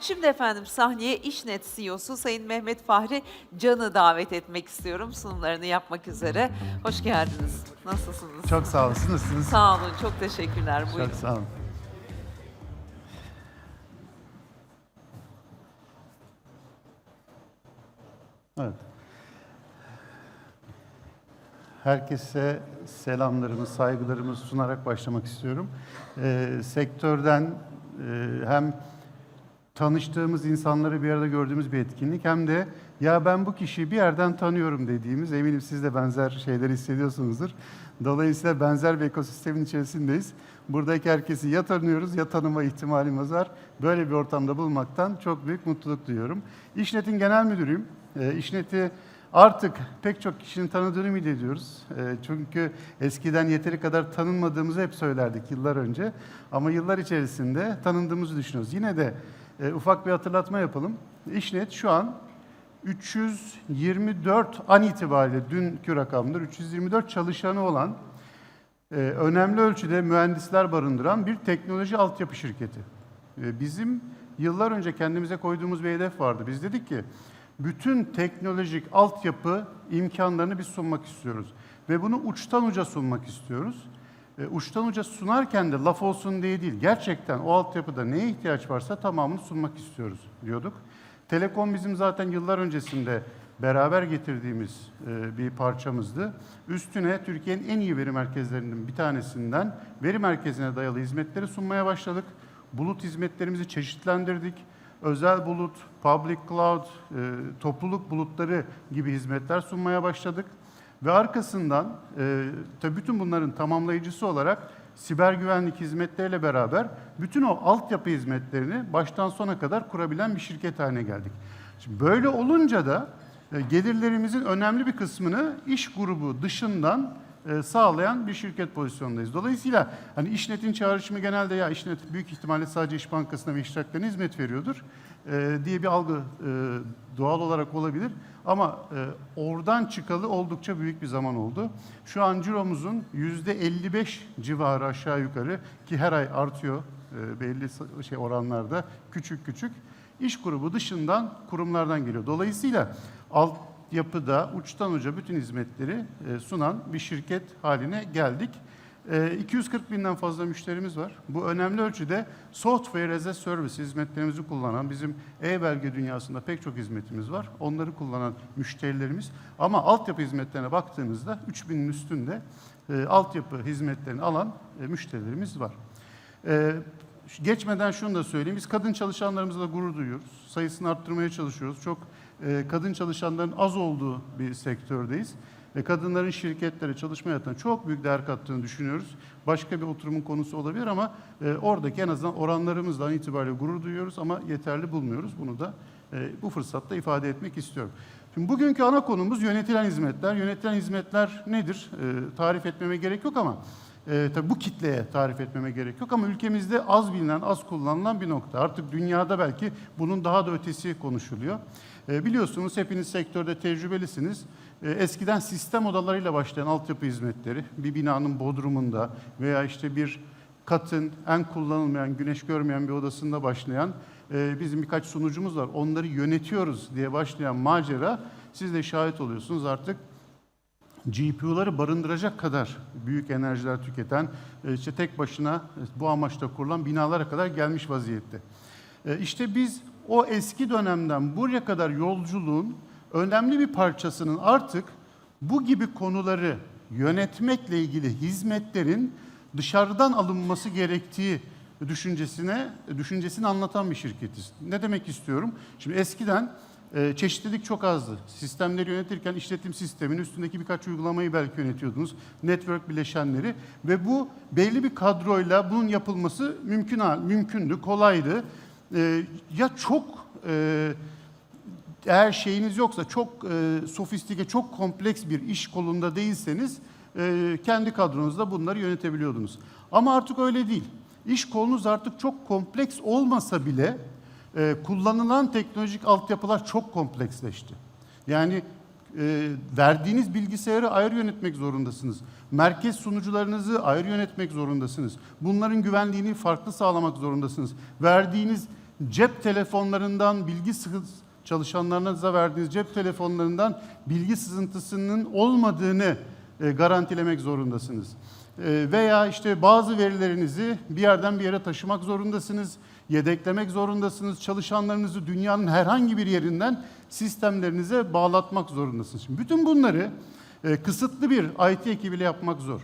Şimdi efendim sahneye İşnet CEO'su Sayın Mehmet Fahri Can'ı davet etmek istiyorum sunumlarını yapmak üzere. Hoş geldiniz. Nasılsınız? Çok sağ olun. Siz nasılsınız? Sağ olun, çok teşekkürler. Buyurun. Çok sağ olun. Evet. Herkese selamlarımı, saygılarımı sunarak başlamak istiyorum. Ee, sektörden e, hem tanıştığımız insanları bir arada gördüğümüz bir etkinlik hem de ya ben bu kişiyi bir yerden tanıyorum dediğimiz eminim siz de benzer şeyleri hissediyorsunuzdur. Dolayısıyla benzer bir ekosistemin içerisindeyiz. Buradaki herkesi ya tanıyoruz ya tanıma ihtimalimiz var. Böyle bir ortamda bulunmaktan çok büyük mutluluk duyuyorum. İşnet'in genel müdürüyüm. E, İşnet'i artık pek çok kişinin tanıdığını ümit ediyoruz. E, çünkü eskiden yeteri kadar tanınmadığımızı hep söylerdik yıllar önce. Ama yıllar içerisinde tanındığımızı düşünüyoruz. Yine de e, ufak bir hatırlatma yapalım. İşnet şu an 324 an itibariyle dünkü rakamdır 324 çalışanı olan e, önemli ölçüde mühendisler barındıran bir teknoloji altyapı şirketi. E, bizim yıllar önce kendimize koyduğumuz bir hedef vardı. Biz dedik ki bütün teknolojik altyapı imkanlarını biz sunmak istiyoruz ve bunu uçtan uca sunmak istiyoruz. E, uçtan uca sunarken de laf olsun diye değil, gerçekten o altyapıda neye ihtiyaç varsa tamamını sunmak istiyoruz diyorduk. Telekom bizim zaten yıllar öncesinde beraber getirdiğimiz e, bir parçamızdı. Üstüne Türkiye'nin en iyi veri merkezlerinden bir tanesinden veri merkezine dayalı hizmetleri sunmaya başladık. Bulut hizmetlerimizi çeşitlendirdik. Özel bulut, public cloud, e, topluluk bulutları gibi hizmetler sunmaya başladık. Ve arkasından e, tabii bütün bunların tamamlayıcısı olarak siber güvenlik hizmetleriyle beraber bütün o altyapı hizmetlerini baştan sona kadar kurabilen bir şirket haline geldik. Şimdi böyle olunca da e, gelirlerimizin önemli bir kısmını iş grubu dışından e, sağlayan bir şirket pozisyondayız. Dolayısıyla hani İşnet'in çağrışımı genelde ya İşnet büyük ihtimalle sadece İş Bankası'na ve iştiraklerine hizmet veriyordur e, diye bir algı e, doğal olarak olabilir. Ama e, oradan çıkalı oldukça büyük bir zaman oldu. Şu an ciromuzun yüzde 55 civarı aşağı yukarı ki her ay artıyor e, belli şey oranlarda küçük küçük iş grubu dışından kurumlardan geliyor. Dolayısıyla alt yapıda uçtan uca bütün hizmetleri sunan bir şirket haline geldik. E, 240 binden fazla müşterimiz var. Bu önemli ölçüde software as a service hizmetlerimizi kullanan, bizim e-belge dünyasında pek çok hizmetimiz var. Onları kullanan müşterilerimiz. Ama altyapı hizmetlerine baktığınızda 3000'in üstünde e, altyapı hizmetlerini alan e, müşterilerimiz var. E, geçmeden şunu da söyleyeyim. Biz kadın çalışanlarımızla gurur duyuyoruz. Sayısını arttırmaya çalışıyoruz. Çok e, kadın çalışanların az olduğu bir sektördeyiz. Ve kadınların şirketlere çalışma hayatına çok büyük değer kattığını düşünüyoruz. Başka bir oturumun konusu olabilir ama e, oradaki en azından oranlarımızdan itibariyle gurur duyuyoruz ama yeterli bulmuyoruz. Bunu da e, bu fırsatta ifade etmek istiyorum. Şimdi bugünkü ana konumuz yönetilen hizmetler. Yönetilen hizmetler nedir? E, tarif etmeme gerek yok ama e, tabii bu kitleye tarif etmeme gerek yok ama ülkemizde az bilinen, az kullanılan bir nokta. Artık dünyada belki bunun daha da ötesi konuşuluyor. E, biliyorsunuz hepiniz sektörde tecrübelisiniz. E, eskiden sistem odalarıyla başlayan altyapı hizmetleri, bir binanın bodrumunda veya işte bir katın en kullanılmayan, güneş görmeyen bir odasında başlayan e, bizim birkaç sunucumuz var. Onları yönetiyoruz diye başlayan macera siz de şahit oluyorsunuz artık GPU'ları barındıracak kadar büyük enerjiler tüketen, e, işte tek başına bu amaçla kurulan binalara kadar gelmiş vaziyette. İşte biz o eski dönemden buraya kadar yolculuğun önemli bir parçasının artık bu gibi konuları yönetmekle ilgili hizmetlerin dışarıdan alınması gerektiği düşüncesine düşüncesini anlatan bir şirketiz. Ne demek istiyorum? Şimdi eskiden e, çeşitlilik çok azdı. Sistemleri yönetirken işletim sistemin üstündeki birkaç uygulamayı belki yönetiyordunuz. Network bileşenleri ve bu belli bir kadroyla bunun yapılması mümkün mümkündü, kolaydı. E, ya çok e, eğer şeyiniz yoksa çok e, sofistike, çok kompleks bir iş kolunda değilseniz e, kendi kadronuzda bunları yönetebiliyordunuz. Ama artık öyle değil. İş kolunuz artık çok kompleks olmasa bile e, kullanılan teknolojik altyapılar çok kompleksleşti. Yani e, verdiğiniz bilgisayarı ayrı yönetmek zorundasınız. Merkez sunucularınızı ayrı yönetmek zorundasınız. Bunların güvenliğini farklı sağlamak zorundasınız. Verdiğiniz cep telefonlarından bilgi çalışanlarınıza verdiğiniz cep telefonlarından bilgi sızıntısının olmadığını e, garantilemek zorundasınız. E, veya işte bazı verilerinizi bir yerden bir yere taşımak zorundasınız, yedeklemek zorundasınız. Çalışanlarınızı dünyanın herhangi bir yerinden sistemlerinize bağlatmak zorundasınız. Şimdi bütün bunları e, kısıtlı bir IT ekibiyle yapmak zor.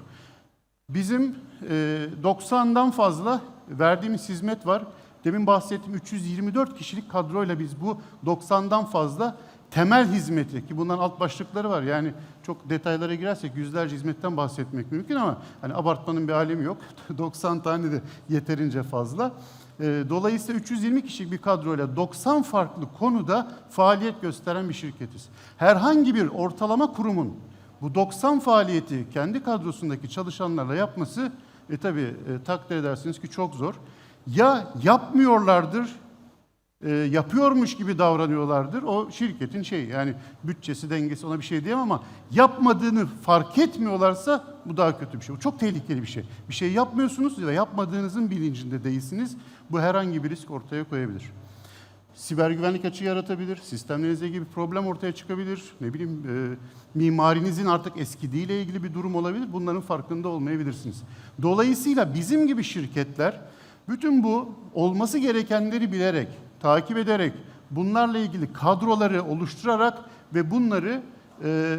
Bizim e, 90'dan fazla verdiğimiz hizmet var. Demin bahsettiğim 324 kişilik kadroyla biz bu 90'dan fazla temel hizmeti ki bunların alt başlıkları var. Yani çok detaylara girersek yüzlerce hizmetten bahsetmek mümkün ama hani abartmanın bir alemi yok. 90 tane de yeterince fazla. E, Dolayısıyla 320 kişilik bir kadroyla 90 farklı konuda faaliyet gösteren bir şirketiz. Herhangi bir ortalama kurumun bu 90 faaliyeti kendi kadrosundaki çalışanlarla yapması e tabi e, takdir edersiniz ki çok zor. Ya yapmıyorlardır, e, yapıyormuş gibi davranıyorlardır. O şirketin şeyi yani bütçesi, dengesi ona bir şey diyemem ama yapmadığını fark etmiyorlarsa bu daha kötü bir şey. Bu çok tehlikeli bir şey. Bir şey yapmıyorsunuz ve yapmadığınızın bilincinde değilsiniz. Bu herhangi bir risk ortaya koyabilir siber güvenlik açığı yaratabilir, sistemlerinizle ilgili bir problem ortaya çıkabilir, ne bileyim e, mimarinizin artık eskidiğiyle ilgili bir durum olabilir. Bunların farkında olmayabilirsiniz. Dolayısıyla bizim gibi şirketler bütün bu olması gerekenleri bilerek, takip ederek, bunlarla ilgili kadroları oluşturarak ve bunları e,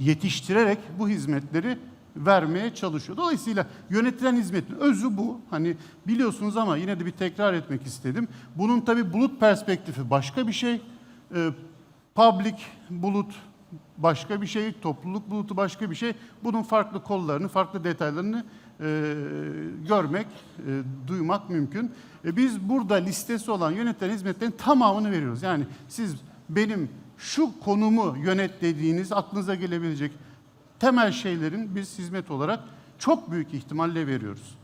yetiştirerek bu hizmetleri vermeye çalışıyor. Dolayısıyla yönetilen hizmetin özü bu. Hani biliyorsunuz ama yine de bir tekrar etmek istedim. Bunun tabi bulut perspektifi başka bir şey. Ee, public bulut başka bir şey, topluluk bulutu başka bir şey. Bunun farklı kollarını, farklı detaylarını e, görmek, e, duymak mümkün. E, biz burada listesi olan yönetilen hizmetlerin tamamını veriyoruz. Yani siz benim şu konumu yönet dediğiniz aklınıza gelebilecek temel şeylerin biz hizmet olarak çok büyük ihtimalle veriyoruz.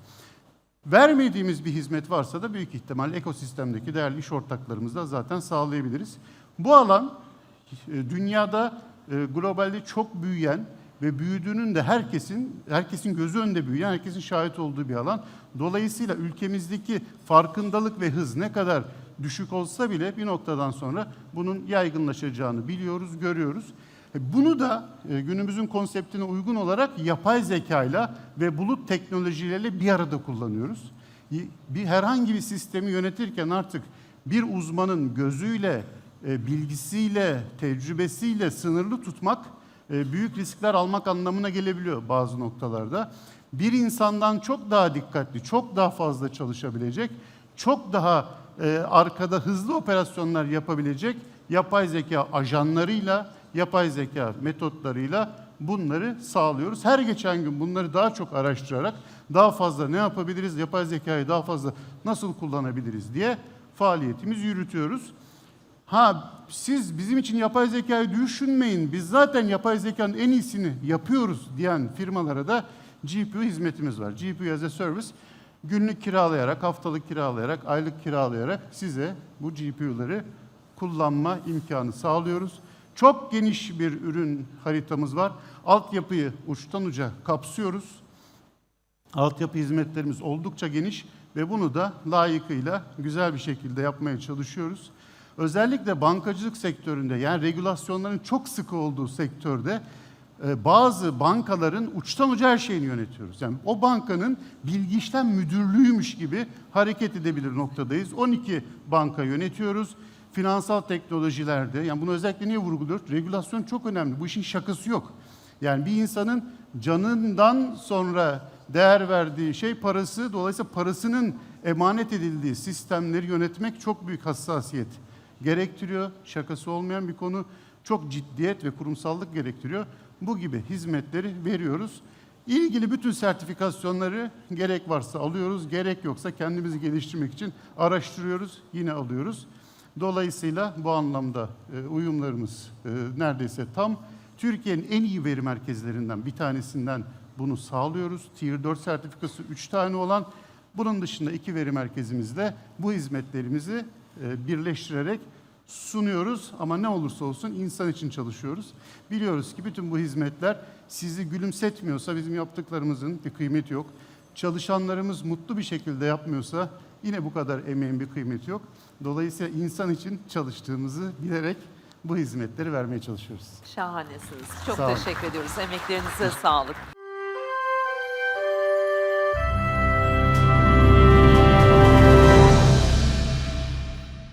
Vermediğimiz bir hizmet varsa da büyük ihtimal ekosistemdeki değerli iş ortaklarımızla zaten sağlayabiliriz. Bu alan e, dünyada e, globalde çok büyüyen ve büyüdüğünün de herkesin herkesin gözü önünde büyüyen, herkesin şahit olduğu bir alan. Dolayısıyla ülkemizdeki farkındalık ve hız ne kadar düşük olsa bile bir noktadan sonra bunun yaygınlaşacağını biliyoruz, görüyoruz. E, Bunu da e, günümüzün konseptine uygun olarak yapay zekayla ve bulut teknolojileriyle bir arada kullanıyoruz. Bir herhangi bir sistemi yönetirken artık bir uzmanın gözüyle, e, bilgisiyle, tecrübesiyle sınırlı tutmak büyük riskler almak anlamına gelebiliyor bazı noktalarda. Bir insandan çok daha dikkatli, çok daha fazla çalışabilecek, çok daha e, arkada hızlı operasyonlar yapabilecek yapay zeka ajanlarıyla, yapay zeka metotlarıyla bunları sağlıyoruz. Her geçen gün bunları daha çok araştırarak daha fazla ne yapabiliriz, yapay zekayı daha fazla nasıl kullanabiliriz diye faaliyetimizi yürütüyoruz. Ha siz bizim için yapay zekayı düşünmeyin. Biz zaten yapay zekanın en iyisini yapıyoruz diyen firmalara da GPU hizmetimiz var. GPU as a service günlük kiralayarak, haftalık kiralayarak, aylık kiralayarak size bu GPU'ları kullanma imkanı sağlıyoruz. Çok geniş bir ürün haritamız var. Altyapıyı uçtan uca kapsıyoruz. Altyapı hizmetlerimiz oldukça geniş ve bunu da layıkıyla güzel bir şekilde yapmaya çalışıyoruz. Özellikle bankacılık sektöründe yani regülasyonların çok sıkı olduğu sektörde e, bazı bankaların uçtan uca her şeyini yönetiyoruz. Yani o bankanın bilgi işlem müdürlüğüymüş gibi hareket edebilir noktadayız. 12 banka yönetiyoruz. Finansal teknolojilerde yani bunu özellikle niye vurguluyoruz? Regülasyon çok önemli. Bu işin şakası yok. Yani bir insanın canından sonra değer verdiği şey parası. Dolayısıyla parasının emanet edildiği sistemleri yönetmek çok büyük hassasiyet gerektiriyor. Şakası olmayan bir konu. Çok ciddiyet ve kurumsallık gerektiriyor. Bu gibi hizmetleri veriyoruz. İlgili bütün sertifikasyonları gerek varsa alıyoruz, gerek yoksa kendimizi geliştirmek için araştırıyoruz, yine alıyoruz. Dolayısıyla bu anlamda e, uyumlarımız e, neredeyse tam. Türkiye'nin en iyi veri merkezlerinden bir tanesinden bunu sağlıyoruz. Tier 4 sertifikası 3 tane olan bunun dışında iki veri merkezimizde bu hizmetlerimizi birleştirerek sunuyoruz ama ne olursa olsun insan için çalışıyoruz. Biliyoruz ki bütün bu hizmetler sizi gülümsetmiyorsa bizim yaptıklarımızın bir kıymeti yok. Çalışanlarımız mutlu bir şekilde yapmıyorsa Yine bu kadar emeğin bir kıymeti yok. Dolayısıyla insan için çalıştığımızı bilerek bu hizmetleri vermeye çalışıyoruz. Şahanesiniz. Çok Sağ olun. teşekkür ediyoruz. Emeklerinize sağlık.